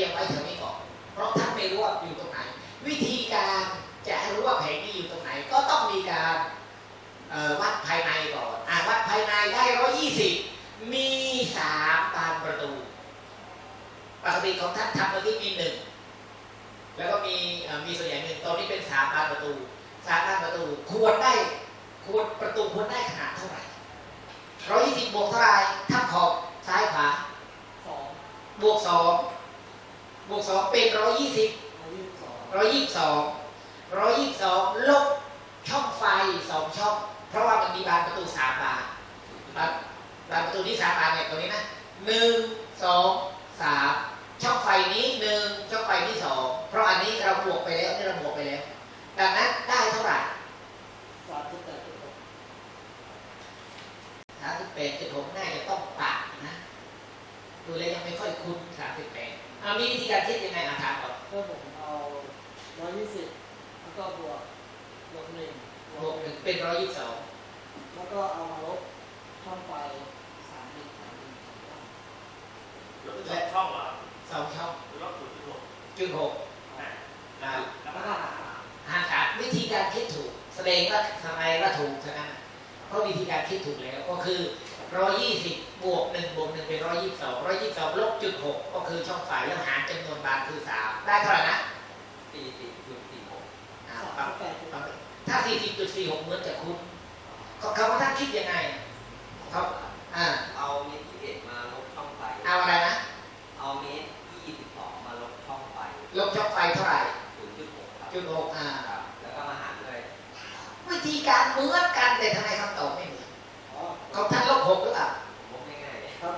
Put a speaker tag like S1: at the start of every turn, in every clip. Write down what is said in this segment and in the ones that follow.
S1: รียงไว้แถวนี้ก่อน เพราะท่านไม่รู้ว่าอยู่ตรงไหน วิธีการจะรู้ว่าแผงนี้อยู่ตรงไหน ก็ต้องมีการเอ่อวัดภายในก่อนอะวัดภายในได้ร้อยี่สิบมีสามบานประตู ปกติของท่านทำเมื่อกี้มีหนึ่งแล้วก็มีเอ่อมีส่วนใหญ่หนึ่งตอนนี้เป็นสามบานประตูสามบานประตูควรได้ควรประตูควรได้ขนาดเท่าไหร่ร้อยี่สิบบวกเท่าไหร่ทับขอบซ้ายขวา
S2: สอง
S1: บวกสอง บวกสองเป็นร้อยยี่สิบ
S2: ร้อยยี่สิบสอง
S1: ร้อยยี่สิบสองร้อยยี่สิบสองลบช่องไฟสองช่อง เพราะว่ามันมีบานประตูสามบานบานบานประตูที่สามบานเนี่ยตรงนี้นะหนึ่งสองสามช่องไฟนี้หนึ่งช่องไฟที่สองเพราะอันนี้เราบวกไปแล้วนี่เราบวกไปแล้วดังนั้นได้เท่าไหร่
S2: สามสิบแปดจุดหก
S1: สามสิบแปดจุดหกน่าจะต้องปะนะ ดูแล้วยังไม่ค่อยคุ้นสามสิบแปด เอามีวิธีการคิดยังไงอะถามก่อน
S2: ก็ผมเอาร้อยยี่สิบแล้วก็บวกลบหนึ่ง
S1: บวกหนึ่งเป็นร้อยยี่สิบสอง
S2: แล้วก็เอามาลบช่องไฟสามอีกสามอีกสองช่อง
S3: แล้วก็ช่องเหรอ
S1: สองช่อง
S3: หรือว่าศูนย์จุดหก
S1: จุดหก
S3: อะ
S1: อ่า
S2: แล้วก็หารสาม
S1: หาขาดวิธีการคิดถูก แสดงว่าทำไมว่าถูกฉะนั้นเพราะวิธีการคิดถูกแล้วก็คือ ร้อยยี่สิบบวกหนึ่งบวกหนึ่งเป็นร้อยยี่สิบสองร้อยยี่สิบสองลบจุดหกก็คือช่องไฟแล้วหารจำนวนบานคือสามได้เท่าไหร่นะ
S4: สี่สิบจุดสี่หก
S1: อ่า
S2: สาม
S1: ปรับ
S2: สิบแปดจุด
S1: ปรับถ้าสี่สิบจุดสี่หกเหมือนกับคุณเขาเขาว่าท่านคิดยังไง ห
S4: ก
S1: ห
S4: รื
S1: อเปล่า
S4: ลบง่ายๆเลย
S2: ครับ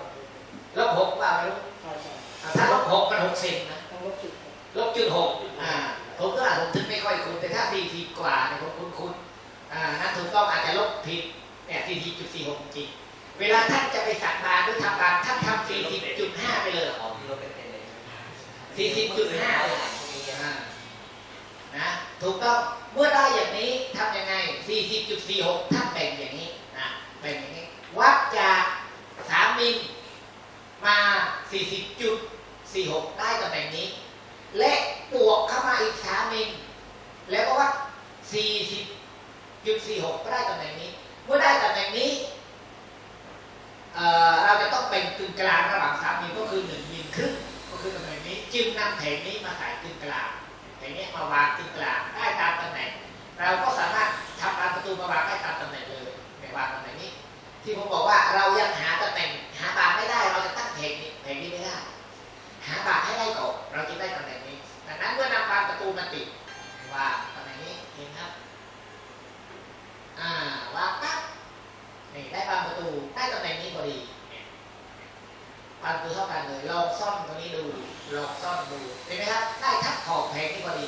S1: ลบหกเปล่าไม่รู้
S2: ใช่ใช่
S1: อ่าถ้าลบหกมันหกสิบนะ
S2: ต้องลบจุดหก
S1: ลบจุดหกอ่าผมก็อาจผมถึงไม่ค่อยคุ้นแต่ถ้าสี่สิบกว่าเนี่ยผมคุ้นคุ้นอ่านั่นถูกต้องอาจจะลบผิดเนี่ยสี่สิบจุดสี่หกจริงเวลาท่านจะไปสักบานหรือทำบานท่านทำสี่สิบจุดห้าไปเลย
S4: เอาที่ลบเป็นเต็มเลย
S1: สี่สิบจุดห้าเลย
S4: พวกนี้
S1: อ่านะถูกต้องเมื่อได้อย่างนี้ทำยังไงสี่สิบจุดสี่หกท่านแบ่งอย่างนี้นะแบ่งอย่างนี้ วัดจากสามมิลมาสี่สิบจุดสี่หกได้ตำแหน่งนี้ และบวกเข้ามาอีกสามมิลแล้วก็วัด 40.46 ก็ได้ตำแหน่งนี้ เมื่อได้ตำแหน่งนี้เเราจะต้องเป็นกึ่งกลางระหว่าง3มิลก็คือ1มิลครึ่งก็คือตำแหน่งนี้ จึงนำแผงนี้มาใส่กึ่งกลางแผงนี้มาวางกึ่งกลางได้ตามตำแหน่ง เราก็สามารถทำบานประตูมาวางได้ตามตำแหน่ง ที่ผมบอกว่าเรายังหาตำแหน่งหาบานไม่ได้ เราจะตั้งแผงนี้แผงนี้ไม่ได้ หาบานให้ได้ก่อนเราจะได้ตำแหน่งนี้ดังนั้นเมื่อนำบานประตูมาติดว่าตำแหน่งนี้เห็นครับอ่าวางปั๊บนี่ได้บานประตูได้ตำแหน่งนี้พอดีบานประตูเท่ากันเลยลองซ่อมตรงนี้ดูลองซ่อมดูเห็นไหมครับได้ทับขอบแผงนี้พอดี